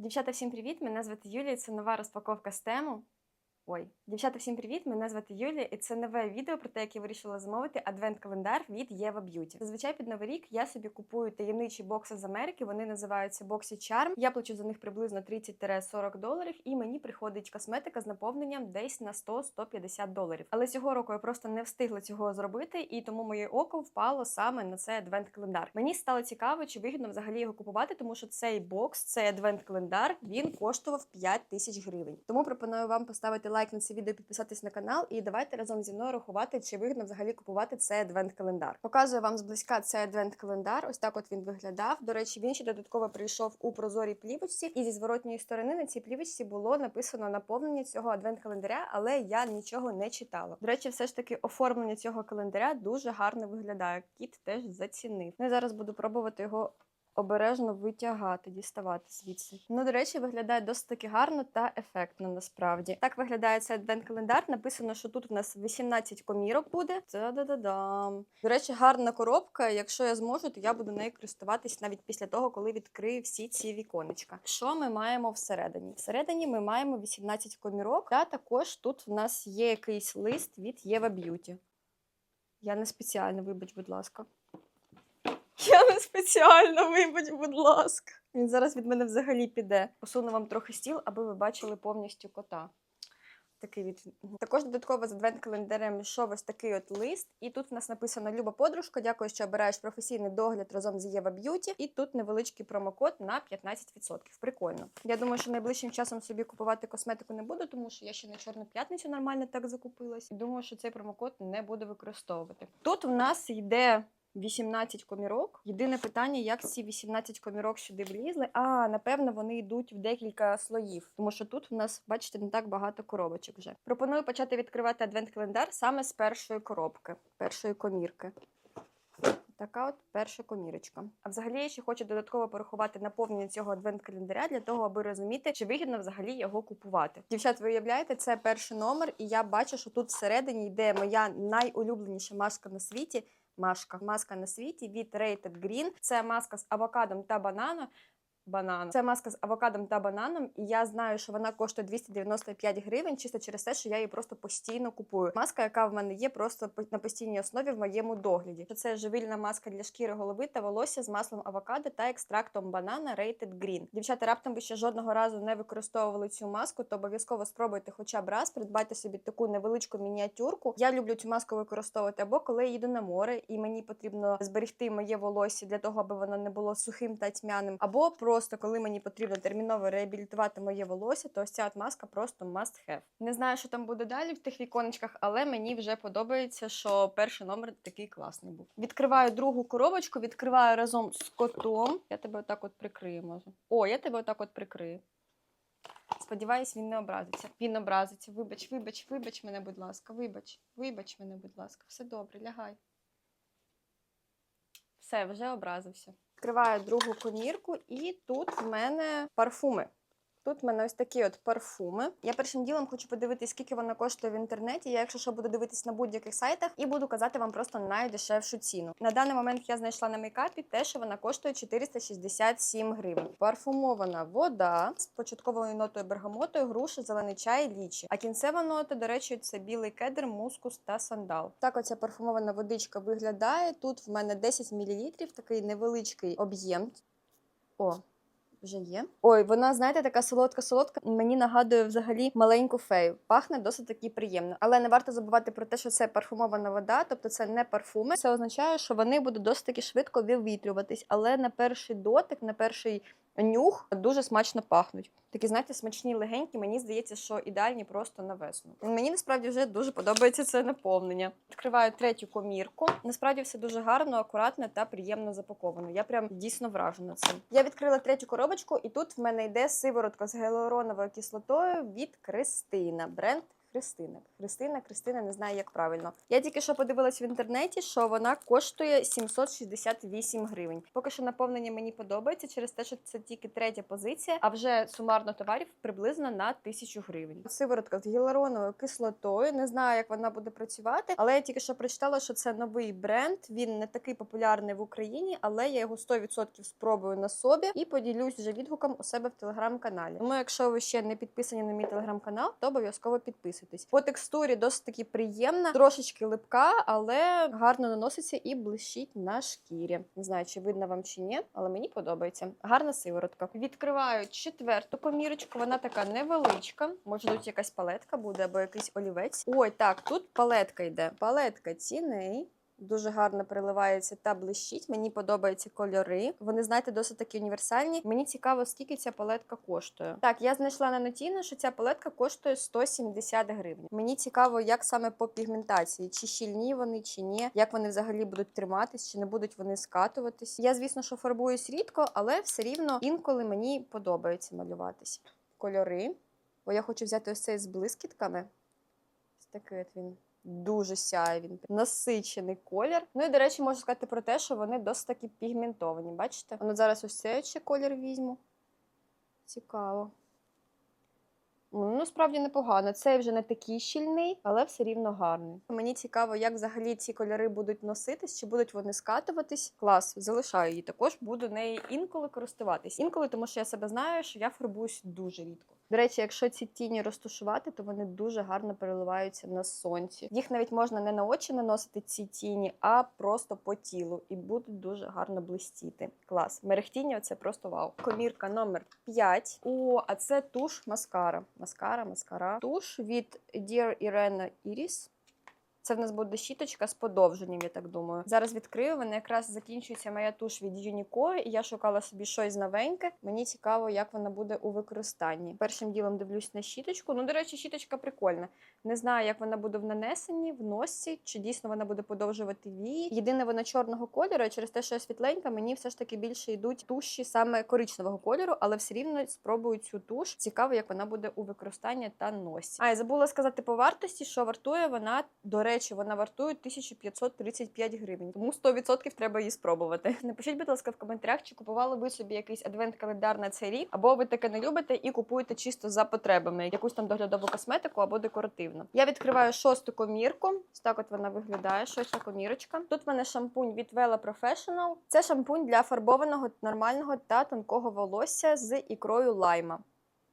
Дівчата, всім привіт! Мене звати Юлія. Це нова розпаковка з тему. Ой, дівчата, всім привіт! Мене звати Юлія, і це нове відео про те, як я вирішила замовити адвент-календар від Єва Б'юті. Зазвичай під новий рік я собі купую таємничі бокси з Америки. Вони називаються боксі Charm. Я плачу за них приблизно 30-40 доларів, і мені приходить косметика з наповненням десь на 100-150 доларів. Але цього року я просто не встигла цього зробити, і тому моє око впало саме на цей адвент-календар. Мені стало цікаво, чи вигідно взагалі його купувати, тому що цей бокс, цей адвент-календар, він коштував 5 тисяч гривень. Тому пропоную вам поставити лайк на це відео, підписатись на канал, і давайте разом зі мною рахувати, чи вигідно взагалі купувати цей адвент-календар. Показую вам зблизька цей адвент-календар. Ось так от він виглядав. До речі, він ще додатково прийшов у прозорій плівочці, і зі зворотньої сторони на цій плівочці було написано наповнення цього адвент-календаря, але я нічого не читала. До речі, все ж таки оформлення цього календаря дуже гарно виглядає. Кіт теж зацінив. Ну, я зараз буду пробувати його обережно витягати, діставати звідси. Ну, до речі, виглядає досить таки гарно та ефектно насправді. Так виглядає цей адвент-календар. Написано, що тут у нас 18 комірок буде. Та-да-да-дам. До речі, гарна коробка. Якщо я зможу, то я буду нею користуватись навіть після того, коли відкрию всі ці віконечка. Що ми маємо всередині? Всередині ми маємо 18 комірок, та також тут у нас є якийсь лист від Єва Б'юті. Я не спеціально, вибач, будь ласка. Я не спеціально, вибач, будь ласка. Він зараз від мене взагалі піде. Посуну вам трохи стіл, аби ви бачили повністю кота. Такий від також додатково з адвент-календарем йшов ось такий от лист. І тут в нас написано Люба подружка. Дякую, що обираєш професійний догляд разом з Єва Б'юті. І тут невеличкий промокод на 15%. Прикольно. Я думаю, що найближчим часом собі купувати косметику не буду, тому що я ще на чорну п'ятницю нормально так закупилась. І думаю, що цей промокод не буду використовувати. Тут в нас йде 18 комірок. Єдине питання, як ці 18 комірок сюди влізли. А, напевно, вони йдуть в декілька слоїв, тому що тут у нас, бачите, не так багато коробочок вже. Пропоную почати відкривати адвент-календар саме з першої коробки, першої комірки. Така от перша комірочка. А взагалі я ще хочу додатково порахувати наповнення цього адвент-календаря для того, аби розуміти, чи вигідно взагалі його купувати. Дівчат, ви уявляєте, це перший номер, і я бачу, що тут всередині йде моя найулюбленіша маска на світі. Машка. Маска на світі від Rated Green. Це маска з авокадом та бананом. Банан. Це маска з авокадом та бананом, і я знаю, що вона коштує 295 гривень, чисто через те, що я її просто постійно купую. Маска, яка в мене є, просто на постійній основі в моєму догляді. Це живильна маска для шкіри голови та волосся з маслом авокадо та екстрактом банана Rated Green. Дівчата, раптом ви ще жодного разу не використовували цю маску, то обов'язково спробуйте хоча б раз, придбайте собі таку невеличку мініатюрку. Я люблю цю маску використовувати або коли я їду на море, і мені потрібно зберегти моє волосся для того, аби воно не було сухим та тьмяним, або просто Просто коли мені потрібно терміново реабілітувати моє волосся, то ось ця от маска просто must have. Не знаю, що там буде далі в тих віконечках, але мені вже подобається, що перший номер такий класний був. Відкриваю другу коробочку, відкриваю разом з котом. Я тебе отак от прикрию, може. О, я тебе отак от прикрию. Сподіваюсь, він не образиться. Він образиться. Вибач, вибач, вибач мене, будь ласка, вибач, вибач мене, будь ласка. Все добре, лягай. Все, вже образився. Відкриваю другу комірку, і тут в мене парфуми. Тут в мене ось такі от парфуми. Я першим ділом хочу подивитися, скільки вона коштує в інтернеті. Я, якщо що, буду дивитись на будь-яких сайтах, і буду казати вам просто найдешевшу ціну. На даний момент я знайшла на мейкапі те, що вона коштує 467 гривень. Парфумована вода з початковою нотою бергамотою, груша, зелений чай, лічі. А кінцева нота, до речі, це білий кедр, мускус та сандал. Так, оця парфумована водичка виглядає. Тут в мене 10 мл, такий невеличкий об'єм. О, вже є. Ой, вона, знаєте, така солодка-солодка. Мені нагадує взагалі маленьку фею. Пахне досить таки приємно. Але не варто забувати про те, що це парфумована вода, тобто це не парфуми. Це означає, що вони будуть досить таки швидко вивітрюватись. Але на перший дотик, на перший нюх дуже смачно пахнуть. Такі, знаєте, смачні легенькі, мені здається, що ідеальні просто на весну. Мені насправді вже дуже подобається це наповнення. Відкриваю третю комірку. Насправді все дуже гарно, акуратно та приємно запаковано. Я прям дійсно вражена цим. Я відкрила третю коробочку, і тут в мене йде сиворотка з гіалуроновою кислотою від Кристина. Бренд Христина. Христина, Христина, не знаю, як правильно. Я тільки що подивилась в інтернеті, що вона коштує 768 гривень. Поки що наповнення мені подобається через те, що це тільки третя позиція, а вже сумарно товарів приблизно на тисячу гривень. Сиворотка з гіалуроновою кислотою. Не знаю, як вона буде працювати, але я тільки що прочитала, що це новий бренд. Він не такий популярний в Україні, але я його 100% спробую на собі і поділюсь вже відгуком у себе в телеграм-каналі. Тому, якщо ви ще не підписані на мій телеграм-канал, то обов'язково підписуйтесь. По текстурі досить таки приємна, трошечки липка, але гарно наноситься і блищить на шкірі. Не знаю, чи видно вам чи ні, але мені подобається. Гарна сиворотка. Відкриваю четверту помірочку. Вона така невеличка. Може, тут якась палетка буде або якийсь олівець. Ой, так, тут палетка йде. Палетка тіней. Дуже гарно переливається та блищить. Мені подобаються кольори. Вони, знаєте, досить такі універсальні. Мені цікаво, скільки ця палетка коштує. Так, я знайшла на Нотіно, що ця палетка коштує 170 гривень. Мені цікаво, як саме по пігментації, чи щільні вони, чи ні, як вони взагалі будуть триматись, чи не будуть вони скатуватись. Я, звісно, що фарбуюсь рідко, але все рівно інколи мені подобається малюватись. Кольори. Бо я хочу взяти ось цей з блискітками. Ось такий от він. Дуже сяє він насичений колір. Ну і до речі, можу сказати про те, що вони досить таки пігментовані. Бачите? Воно зараз ось цей ще колір візьму. Цікаво. Ну, справді непогано. Цей вже не такий щільний, але все рівно гарний. Мені цікаво, як взагалі ці кольори будуть носитись, чи будуть вони скатуватись. Клас, залишаю її. Також буду нею інколи користуватись. Інколи, тому що я себе знаю, що я фарбуюсь дуже рідко. До речі, якщо ці тіні розтушувати, то вони дуже гарно переливаються на сонці. Їх навіть можна не на очі наносити ці тіні, а просто по тілу, і будуть дуже гарно блистіти. Клас. Мерехтіння це просто вау. Комірка номер 5. О, а це туш маскара. Маскара, маскара. Туш від Dear Irena Iris. Це в нас буде щіточка з подовженням, я так думаю. Зараз відкрию. Вона якраз закінчується моя туш від Unico, і я шукала собі щось новеньке. Мені цікаво, як вона буде у використанні. Першим ділом дивлюсь на щіточку. Ну, до речі, щіточка прикольна. Не знаю, як вона буде в нанесенні, в носі, чи дійсно вона буде подовжувати вії. Єдине, вона чорного кольору, і через те, що я світленька, мені все ж таки більше йдуть туші саме коричневого кольору, але все рівно спробую цю туш. Цікаво, як вона буде у використанні та носі. А я забула сказати по вартості, що вартує вона, до речі, вона вартує 1535 гривень. Тому 100% треба її спробувати. Напишіть, будь ласка, в коментарях, чи купували ви собі якийсь адвент-календар на цей рік, або ви таке не любите і купуєте чисто за потребами, якусь там доглядову косметику або декоративну. Я відкриваю шосту комірку. Ось так от вона виглядає. Шоста комірочка. Тут в мене шампунь від Vela Professional. Це шампунь для фарбованого, нормального та тонкого волосся з ікрою лайма.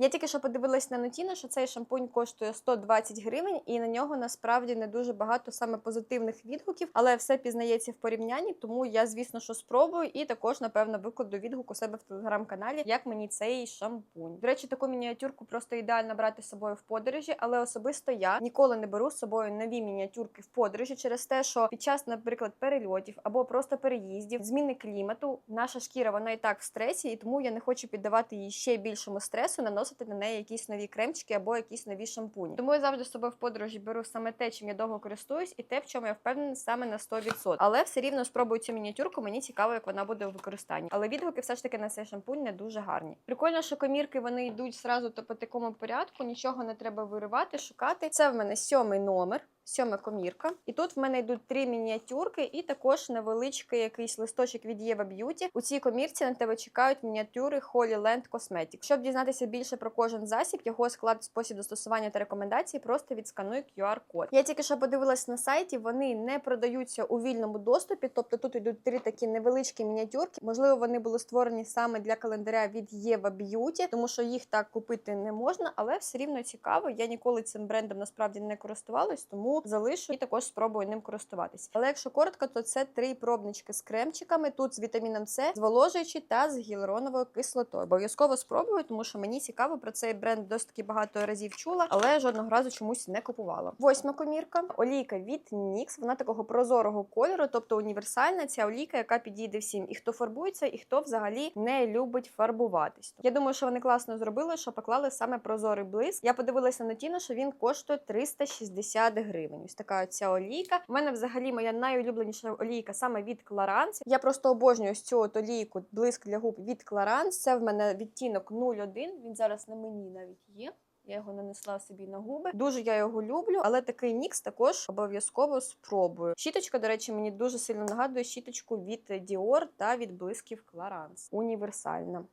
Я тільки що подивилась на Нотіно, що цей шампунь коштує 120 гривень, і на нього насправді не дуже багато саме позитивних відгуків, але все пізнається в порівнянні. Тому я, звісно, що спробую, і також, напевно, викладу відгук у себе в телеграм-каналі, як мені цей шампунь. До речі, таку мініатюрку просто ідеально брати з собою в подорожі, але особисто я ніколи не беру з собою нові мініатюрки в подорожі через те, що під час, наприклад, перельотів або просто переїздів, зміни клімату, наша шкіра вона і так в стресі, і тому я не хочу піддавати їй ще більшому стресу, наносити на неї якісь нові кремчики або якісь нові шампуні. Тому я завжди з собою в подорожі беру саме те, чим я довго користуюсь, і те, в чому я впевнена саме на 100%. Але все рівно спробую цю мініатюрку. Мені цікаво, як вона буде у використанні. Але відгуки все ж таки на цей шампунь не дуже гарні. Прикольно, що комірки вони йдуть зразу по такому порядку, нічого не треба виривати, шукати. Це в мене сьомий номер. Сьома комірка. І тут в мене йдуть три мініатюрки, і також невеличкий якийсь листочок від Єва Б'юті. У цій комірці на тебе чекають мініатюри Holy Land Cosmetics. Щоб дізнатися більше про кожен засіб, його склад, спосіб застосування та рекомендації, просто відскануй QR-код. Я тільки що подивилась на сайті, вони не продаються у вільному доступі, тобто тут йдуть три такі невеличкі мініатюрки. Можливо, вони були створені саме для календаря від Єва Б'юті, тому що їх так купити не можна, але все рівно цікаво. Я ніколи цим брендом насправді не користувалась, тому залишу і також спробую ним користуватись. Але якщо коротко, то це три пробнички з кремчиками. Тут з вітаміном С, зволожуючи та з гіалуроновою кислотою. Обов'язково спробую, тому що мені цікаво про цей бренд досить таки багато разів чула, але жодного разу чомусь не купувала. Восьма комірка. Олійка від NYX. Вона такого прозорого кольору, тобто універсальна. Ця олійка, яка підійде всім, і хто фарбується, і хто взагалі не любить фарбуватись. Я думаю, що вони класно зробили, що поклали саме прозорий блиск. Я подивилася на Тіно, що він коштує 360 гривень. Ось така ця олійка. У мене взагалі моя найулюбленіша олійка саме від Clarins. Я просто обожнюю ось цю олійку блиск для губ від Clarins. Це в мене відтінок 01. Він зараз на мені навіть є. Я його нанесла собі на губи. Дуже я його люблю, але такий нікс також обов'язково спробую. Щіточка, до речі, мені дуже сильно нагадує щіточку від Dior та від блисків Clarins. Універсальна.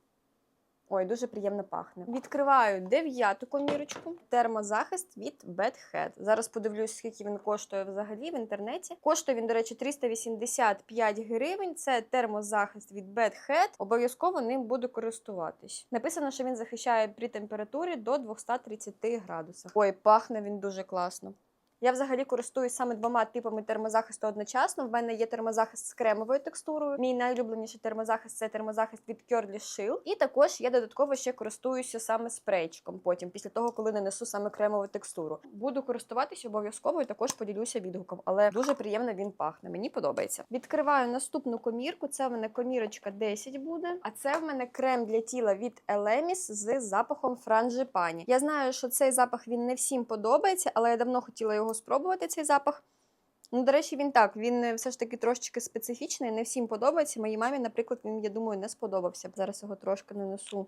Ой, дуже приємно пахне. Відкриваю дев'яту комірочку. Термозахист від Bad Head. Зараз подивлюсь, скільки він коштує взагалі в інтернеті. Коштує він, до речі, 385 гривень. Це термозахист від Bad Head. Обов'язково ним буду користуватись. Написано, що він захищає при температурі до 230 градусах. Ой, пахне він дуже класно. Я взагалі користуюсь саме двома типами термозахисту одночасно. В мене є термозахист з кремовою текстурою. Мій найулюбленіший термозахист це термозахист від Curly Shield. І також я додатково ще користуюся саме спрейчиком. Потім, після того, коли нанесу саме кремову текстуру. Буду користуватись обов'язково і також поділюся відгуком. Але дуже приємно він пахне. Мені подобається. Відкриваю наступну комірку. Це в мене комірочка 10 буде. А це в мене крем для тіла від Elemis з запахом франжипані. Я знаю, що цей запах він не всім подобається, але я давно хотіла його спробувати. Цей запах. Ну, до речі, він так. Він е, все ж таки трошечки специфічний, не всім подобається. Моїй мамі, наприклад, він, я думаю, не сподобався. Зараз його трошки нанесу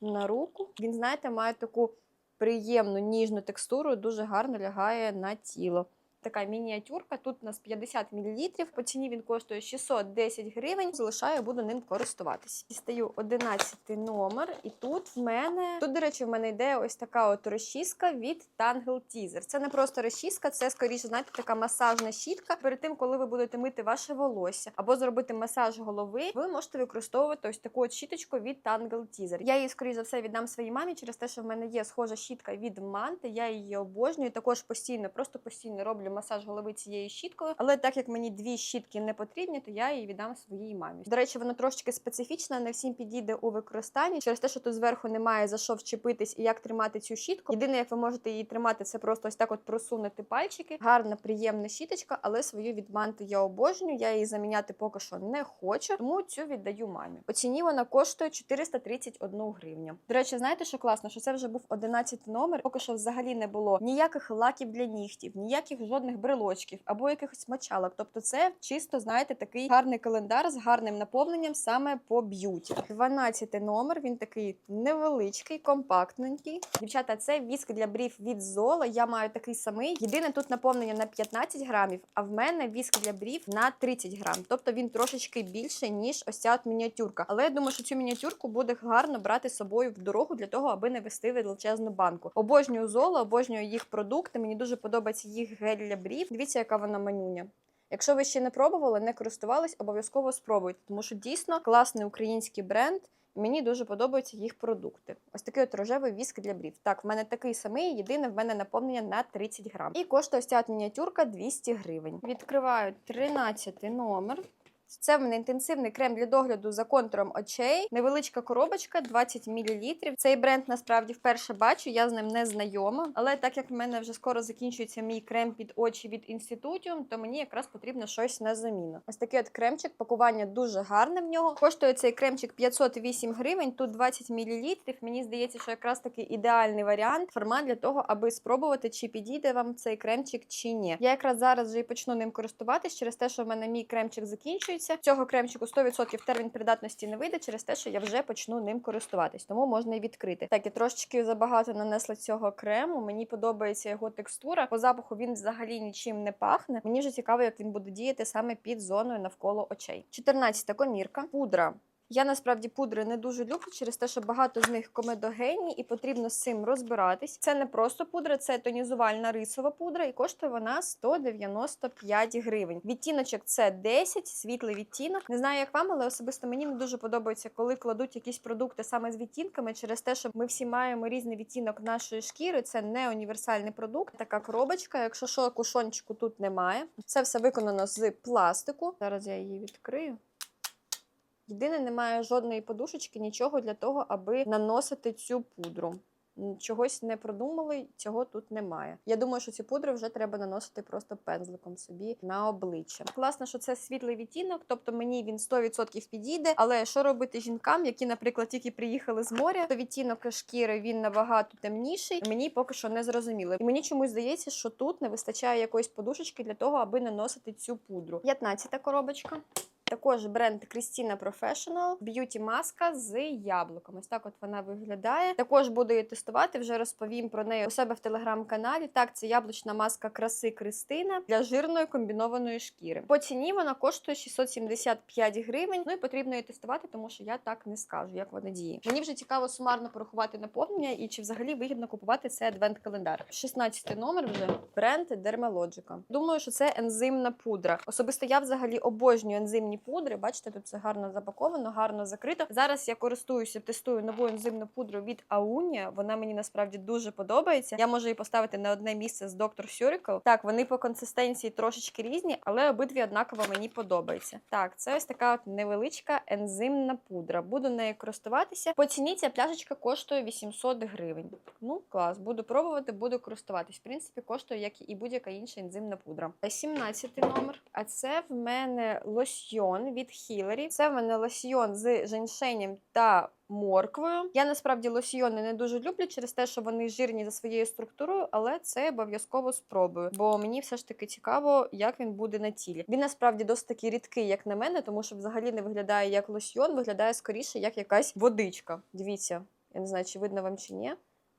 на руку. Він, знаєте, має таку приємну ніжну текстуру, дуже гарно лягає на тіло. Така мініатюрка. Тут у нас 50 мл. По ціні він коштує 610 гривень. Залишаю, буду ним користуватись. Дістаю 11 номер, і тут в мене тут, до речі, в мене йде ось така от розчіска від Tangle Teaser. Це не просто розчіска, це скоріше, знаєте, така масажна щітка. Перед тим, коли ви будете мити ваше волосся або зробити масаж голови, ви можете використовувати ось таку от щіточку від Tangle Teaser. Я її, скоріше за все, віддам своїй мамі через те, що в мене є схожа щітка від Манти. Я її обожнюю. Також постійно, просто постійно роблю масаж голови цією щіткою. Але так як мені дві щітки не потрібні, то я її віддам своїй мамі. До речі, вона трошечки специфічна, не всім підійде у використанні через те, що тут зверху немає за що вчепитись і як тримати цю щітку. Єдине, як ви можете її тримати, це просто ось так от просунути пальчики. Гарна, приємна щіточка, але свою від манти я обожнюю. Я її заміняти поки що не хочу, тому цю віддаю мамі. По вона коштує 431 гривню. До речі, знаєте, що класно? Що це вже був 11 номер. Поки що взагалі не було ніяких лаків для нігтів, ніяких жодних брелочків або якихось мочалок. Тобто, це чисто, знаєте, такий гарний календар з гарним наповненням саме по б'юті. 12 номер. Він такий невеличкий, компактненький. Дівчата, це віск для брів від Зола. Я маю такий самий. Єдине тут наповнення на 15 грамів, а в мене віск для брів на 30 грам. Тобто він трошечки більше, ніж ось ця от мініатюрка. Але я думаю, що цю мініатюрку буде гарно брати з собою в дорогу для того, аби не вести величезну банку. Обожнюю золо, обожнюю їх продукти. Мені дуже подобається їх гель для брів. Дивіться, яка вона манюня. Якщо ви ще не пробували, не користувались, обов'язково спробуйте, тому що дійсно класний український бренд. Мені дуже подобаються їх продукти. Ось такий от рожевий віск для брів. Так, в мене такий самий, єдине в мене наповнення на 30 грам. І коштує ось ця мініатюрка 200 гривень. Відкриваю 13 номер. Це в мене інтенсивний крем для догляду за контуром очей. Невеличка коробочка, 20 мл. Цей бренд насправді вперше бачу, я з ним не знайома. Але так як в мене вже скоро закінчується мій крем під очі від інститутіум, то мені якраз потрібно щось на заміну. Ось такий от кремчик, пакування дуже гарне в нього. Коштує цей кремчик 508 гривень, тут 20 мл. Мені здається, що якраз таки ідеальний варіант, формат для того, аби спробувати, чи підійде вам цей кремчик чи ні. Я якраз зараз вже і почну ним користуватись через те, що в мене мій кремчик закінчується. Цього кремчику 100% термін придатності не вийде через те, що я вже почну ним користуватись, тому можна і відкрити. Так, я трошечки забагато нанесла цього крему. Мені подобається його текстура. По запаху він взагалі нічим не пахне. Мені вже цікаво, як він буде діяти саме під зоною навколо очей. 14-та комірка, пудра. Я насправді пудри не дуже люблю через те, що багато з них комедогенні і потрібно з цим розбиратись. Це не просто пудра, це тонізувальна рисова пудра, і коштує вона 195 гривень. Відтіночок це 10, світлий відтінок. Не знаю, як вам, але особисто мені не дуже подобається, коли кладуть якісь продукти саме з відтінками, через те, що ми всі маємо різний відтінок нашої шкіри. Це не універсальний продукт. Така коробочка. Якщо що, кушончику тут немає. Це все виконано з пластику. Зараз я її відкрию. Єдине, немає жодної подушечки, нічого для того, аби наносити цю пудру. Чогось не продумали, цього тут немає. Я думаю, що ці пудри вже треба наносити просто пензликом собі на обличчя. Класно, що це світлий відтінок, тобто мені він 100% підійде. Але що робити жінкам, які, наприклад, тільки приїхали з моря, то відтінок шкіри він набагато темніший. Мені поки що не зрозуміло. І мені чомусь здається, що тут не вистачає якоїсь подушечки для того, аби наносити цю пудру. 15 коробочка. Також бренд Christina Professional Beauty маска з яблуком. Ось так от вона виглядає. Також буду її тестувати, вже розповім про неї у себе в телеграм-каналі. Так, це яблучна маска краси Кристина для жирної комбінованої шкіри. По ціні вона коштує 675 гривень. Ну і потрібно її тестувати, тому що я так не скажу, як вона діє. Мені вже цікаво сумарно порахувати наповнення і чи взагалі вигідно купувати цей адвент-календар. 16 номер вже бренд Dermalogica. Думаю, що це ензимна пудра. Особисто я взагалі обожнюю ензимні пудри. Бачите, тут все гарно запаковано, гарно закрито. Зараз я користуюся, тестую нову ензимну пудру від Aunia. Вона мені насправді дуже подобається. Я можу її поставити на одне місце з Dr. Surical. Так, вони по консистенції трошечки різні, але обидві однаково мені подобаються. Так, це ось така от невеличка ензимна пудра. Буду нею користуватися. По ціні ця пляшечка коштує 800 гривень. Ну, клас, буду пробувати, буду користуватись. В принципі, коштує, як і будь-яка інша ензимна пудра. 17 номер. А це в мене лосьйон від Хілері. Це в мене лосьйон з женьшенем та морквою. Я насправді лосьйони не дуже люблю через те, що вони жирні за своєю структурою, але це обов'язково спробую. Бо мені все ж таки цікаво, як він буде на тілі. Він насправді досить таки рідкий, як на мене, тому що взагалі не виглядає як лосьйон, виглядає скоріше як якась водичка. Дивіться, я не знаю, чи видно вам чи ні.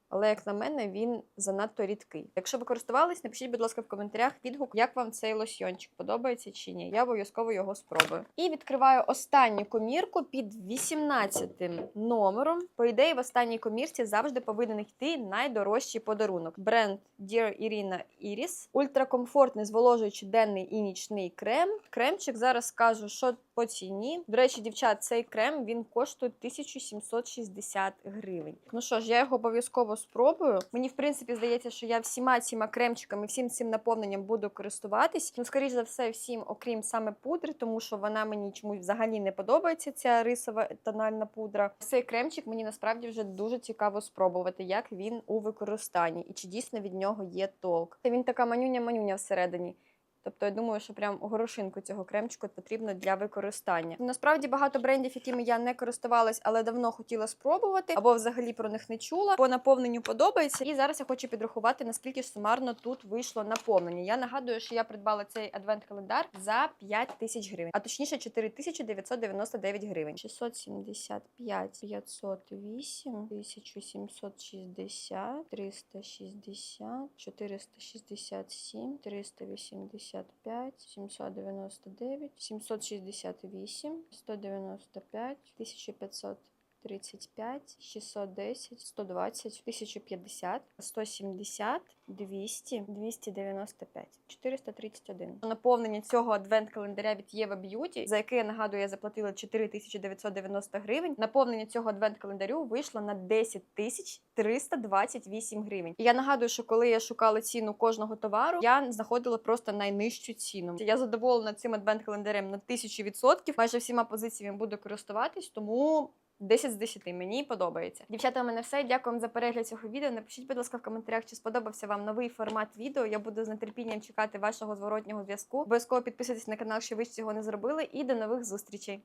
Але як на мене, він занадто рідкий. Якщо ви користувались, напишіть, будь ласка, в коментарях відгук, як вам цей лосьйончик подобається чи ні. Я обов'язково його спробую. І відкриваю останню комірку під 18 номером. По ідеї, в останній комірці завжди повинен йти найдорожчий подарунок. Бренд Dear Irina Iris. Ультракомфортний зволожуючий денний і нічний крем. Кремчик зараз скажу, що по ціні. До речі, дівчат, цей крем він коштує 1760 гривень. Ну що ж, я його обов'язково спробую. Мені, в принципі, здається, що я всіма цими кремчиками, всім цим наповненням буду користуватись. Ну, скоріш за все, всім, окрім саме пудри, тому що вона мені чомусь взагалі не подобається. Ця рисова тональна пудра. Цей кремчик мені насправді вже дуже цікаво спробувати, як він у використанні і чи дійсно від нього є толк. Він така манюня-манюня всередині. Тобто я думаю, що прям горошинку цього кремчику потрібно для використання. Насправді багато брендів, якими я не користувалась, але давно хотіла спробувати, або взагалі про них не чула. По наповненню подобається. І зараз я хочу підрахувати, наскільки сумарно тут вийшло наповнення. Я нагадую, що я придбала цей адвент-календар за 5 тисяч гривень, а точніше 4999 гривень. 675, 508, 1760, 360, 467, 380. 799, 768, 195, 1535, 610, 120, 1050, 170, 200, 295, 431. Наповнення цього адвент-календаря від Єва Б'юті, за який я нагадую, я заплатила 4990 гривень. Наповнення цього адвент-календарю вийшло на 10 тисяч 328 гривень. І я нагадую, що коли я шукала ціну кожного товару, я знаходила просто найнижчу ціну. Я задоволена цим адвент-календарем на 1000%. Майже всіма позиціями буду користуватись, тому. 10 з 10 мені подобається. Дівчата, у мене все. Дякую вам за перегляд цього відео. Напишіть, будь ласка, в коментарях, чи сподобався вам новий формат відео. Я буду з нетерпінням чекати вашого зворотнього зв'язку. Обов'язково підписуйтесь на канал, що ви цього не зробили. І до нових зустрічей.